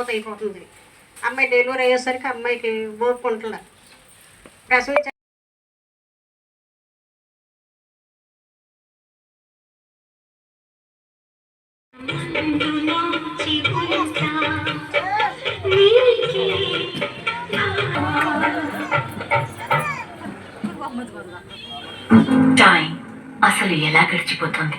ఆగిపోతే అయిపోతుంది అమ్మాయి డెలివరీ అయ్యేసరికి అమ్మాయికి ఓపుకుంటున్నారు ప్రసవించ టైం అసలు ఎలా గడిచిపోతుంది?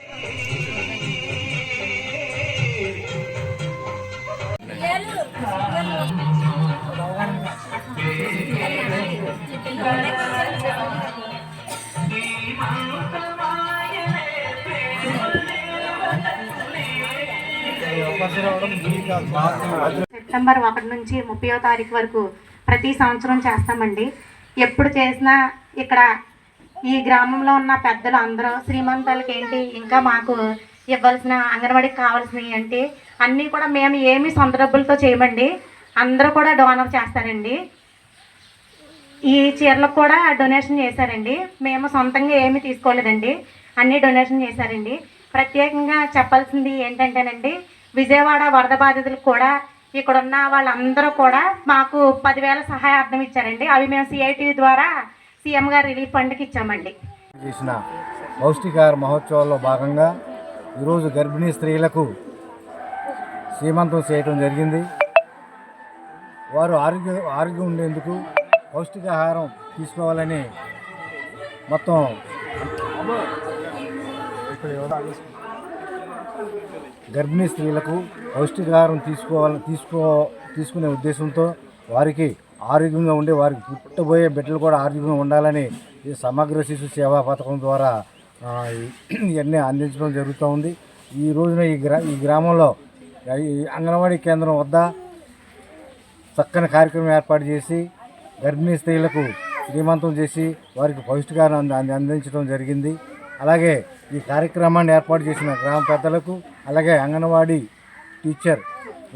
సెప్టెంబర్ ఒకటి నుంచి ముప్పయో తారీఖు వరకు ప్రతి సంవత్సరం చేస్తామండి. ఎప్పుడు చేసినా ఇక్కడ ఈ గ్రామంలో ఉన్న పెద్దలు అందరూ శ్రీమంతులకి ఏంటి? ఇంకా మాకు ఇవ్వాల్సిన అంగన్వాడికి కావాల్సినవి ఏంటి? అన్నీ కూడా మేము ఏమి సొంత డబ్బులతో చేయమండి. అందరూ కూడా డోనర్ చేస్తారండి. ఈ చీరలకు కూడా డొనేషన్ చేశారండి. మేము సొంతంగా ఏమి తీసుకోలేదండి. అన్నీ డొనేషన్ చేశారండి. ప్రత్యేకంగా చెప్పాల్సింది ఏంటంటేనండి విజయవాడ వరద బాధితులకు కూడా ఇక్కడ ఉన్న వాళ్ళందరూ కూడా మాకు పదివేల సహాయార్థం ఇచ్చారండి. అవి మేము సిఐటివి ద్వారా సీఎం గారు రిలీఫ్ ఫండ్కి ఇచ్చామండి. చేసిన పౌష్టికార మహోత్సవాల్లో భాగంగా ఈరోజు గర్భిణీ స్త్రీలకు సీమంతం చేయటం జరిగింది. వారు ఆరోగ్య ఆరోగ్యం ఉండేందుకు పౌష్టికాహారం తీసుకోవాలని మొత్తం గర్భిణీ స్త్రీలకు పౌష్టికాహారం తీసుకోవాలి తీసుకో తీసుకునే ఉద్దేశంతో వారికి ఆరోగ్యంగా ఉండి వారికి పుట్టబోయే బిడ్డలు కూడా ఆరోగ్యంగా ఉండాలని ఈ సమగ్ర శిశు సేవా పథకం ద్వారా ఇవన్నీ అందించడం జరుగుతూ ఉంది. ఈ రోజున ఈ గ్రా ఈ గ్రామంలో ఈ అంగన్వాడీ కేంద్రం వద్ద చక్కని కార్యక్రమం ఏర్పాటు చేసి గర్భిణీ స్త్రీలకు శ్రీమంతం చేసి వారికి పౌష్టికాహారం అందించడం జరిగింది. అలాగే ఈ కార్యక్రమాన్ని ఏర్పాటు చేసిన గ్రామ పెద్దలకు అలాగే అంగన్వాడీ టీచర్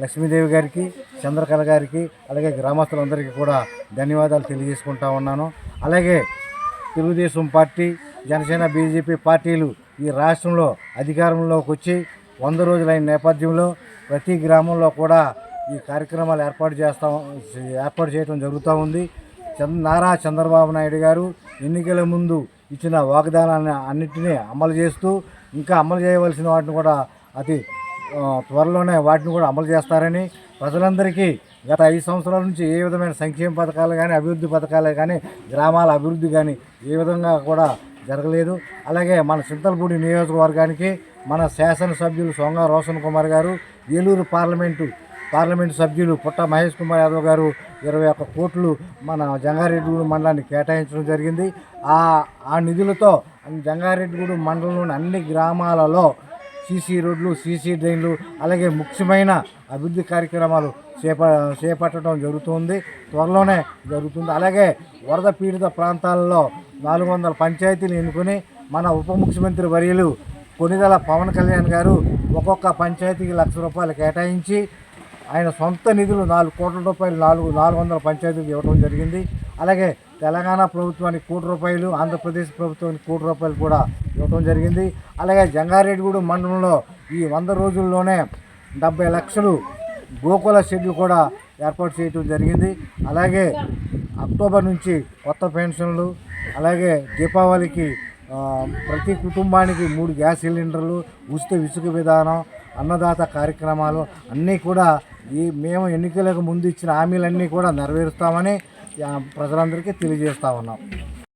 లక్ష్మీదేవి గారికి చంద్రకళ గారికి అలాగే గ్రామస్తులందరికీ కూడా ధన్యవాదాలు తెలియజేసుకుంటా ఉన్నాను. అలాగే తెలుగుదేశం పార్టీ జనసేన బీజేపీ పార్టీలు ఈ రాష్ట్రంలో అధికారంలోకి వచ్చి వంద రోజులైన నేపథ్యంలో ప్రతి గ్రామంలో కూడా ఈ కార్యక్రమాలు ఏర్పాటు చేస్తా ఏర్పాటు చేయడం జరుగుతూ ఉంది. చంద్ర నారా చంద్రబాబు నాయుడు గారు ఎన్నికల ముందు ఇచ్చిన వాగ్దానాన్ని అన్నింటినీ అమలు చేస్తూ ఇంకా అమలు చేయవలసిన వాటిని కూడా అతి త్వరలోనే వాటిని కూడా అమలు చేస్తారని ప్రజలందరికీ గత ఐదు సంవత్సరాల నుంచి ఏ విధమైన సంక్షేమ పథకాలు కానీ అభివృద్ధి పథకాలు కానీ గ్రామాల అభివృద్ధి కానీ ఏ విధంగా కూడా జరగలేదు. అలాగే మన చింతలపూడి నియోజకవర్గానికి మన శాసనసభ్యులు సొంగ రోషన్ కుమార్ గారు ఏలూరు పార్లమెంటు పార్లమెంటు సభ్యులు పుట్ట మహేష్ కుమార్ యాదవ్ గారు ఇరవై ఒక్క కోట్లు మన జంగారెడ్డిగూడు మండలాన్ని కేటాయించడం జరిగింది. ఆ ఆ నిధులతో జంగారెడ్డిగూడు మండలంలోని అన్ని గ్రామాలలో సీసీ రోడ్లు సీసీ డ్రైన్లు అలాగే ముఖ్యమైన అభివృద్ధి కార్యక్రమాలు చేప చేపట్టడం జరుగుతుంది. త్వరలోనే జరుగుతుంది. అలాగే వరద పీడిత ప్రాంతాలలో నాలుగు వందల పంచాయతీలు ఎన్నుకొని మన ఉప ముఖ్యమంత్రి వర్యులు కొనిదల పవన్ కళ్యాణ్ గారు ఒక్కొక్క పంచాయతీకి లక్ష రూపాయలు కేటాయించి ఆయన సొంత నిధులు నాలుగు కోట్ల రూపాయలు నాలుగు నాలుగు వందల పంచాయతీలకు ఇవ్వడం జరిగింది. అలాగే తెలంగాణ ప్రభుత్వానికి కోటి రూపాయలు ఆంధ్రప్రదేశ్ ప్రభుత్వానికి కోటి రూపాయలు కూడా ఇవ్వడం జరిగింది. అలాగే జంగారెడ్డిగూడెం మండలంలో ఈ వంద రోజుల్లోనే డెబ్బై లక్షలు గోకుల షెడ్లు కూడా ఏర్పాటు చేయడం జరిగింది. అలాగే అక్టోబర్ నుంచి కొత్త పెన్షన్లు అలాగే దీపావళికి ప్రతి కుటుంబానికి మూడు గ్యాస్ సిలిండర్లు ఉచిత ఇసుక విధానం అన్నదాత కార్యక్రమాలు అన్నీ కూడా ఈ మేము ఎన్నికలకు ముందు ఇచ్చిన హామీలన్నీ కూడా నెరవేరుస్తామని ప్రజలందరికీ తెలియజేస్తా ఉన్నాం.